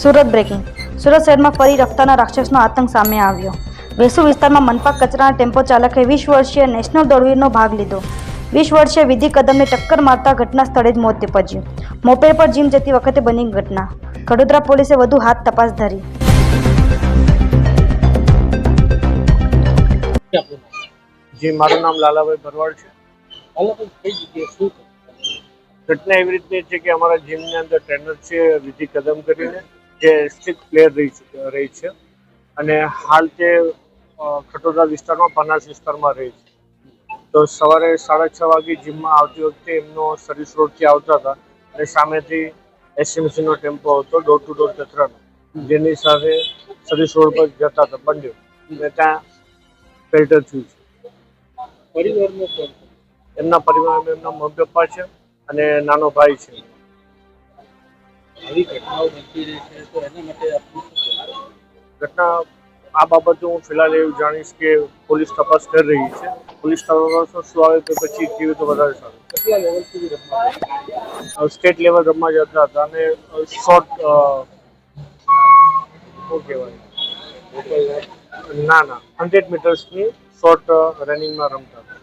Surat breaking. Surat શહેરમાં ફરી રફતાના રાક્ષસનો આતંક સામે આવ્યો. વેસુ વિસ્તારમાં મનપા કચરાના ટેમ્પો ચાલકે વીસ વર્ષીય નેશનલ દોડવીરનો ભાગ લીધો. વીસ વર્ષીય વિધિ કદમને ટક્કર મારતા ઘટના સ્થળે જ મોત નિપજ્યું. મોપેડ પર જીમ જતી વખતે બની ઘટના. કડોદરા પોલીસે વધુ હાથ તપાસ ધરી. જી મારું નામ લાલાભાઈ ભરવાડ છે. અલગ કઈ જગ્યાએ શું? ઘટના એવી રીતની છે કે અમારા જીમની અંદર ટ્રેનર છે વિધિ કદમ કરીને. જે સ્ટ્રીક પ્લેયર રહી છે રહી છે. અને હાલ તે ખટોદા વિસ્તારમાં પનાસ વિસ્તારમાં રહે છે. તો સવારે સાડા છ વાગે જીમમાં આવતી વખતે એમનો સર્વિસ રોડથી આવતા હતા અને સામેથી એસએમસીનો ટેમ્પો હતો ડોર ટુ ડોર કચરાનો જેની સાથે સર્વિસ રોડ પર જતા હતા બંને અને ત્યાં ફિલ્ટર થયું છે. પરિવારમાં એમના પરિવારમાં એમના મમ્મી પપ્પા છે અને નાનો ભાઈ છે. આવી ઘટનાઓ બનતી રહે છે તો એના માટે આપનું શું કહેવું? ઘટના આ બાબતે હું ફિલહાલ એવું જાણીશ કે પોલીસ તપાસ કરી રહી છે. પોલીસ તપાસ શું આવે તો પછી કેવી તો વધારે સારું. કેટલા લેવલ સુધી રમવા સ્ટેટ લેવલ રમવા જતા હતા અને શોર્ટ શું કહેવાય? ના ના હંડ્રેડ મીટર્સની શોર્ટ રનિંગમાં રમતા હતા.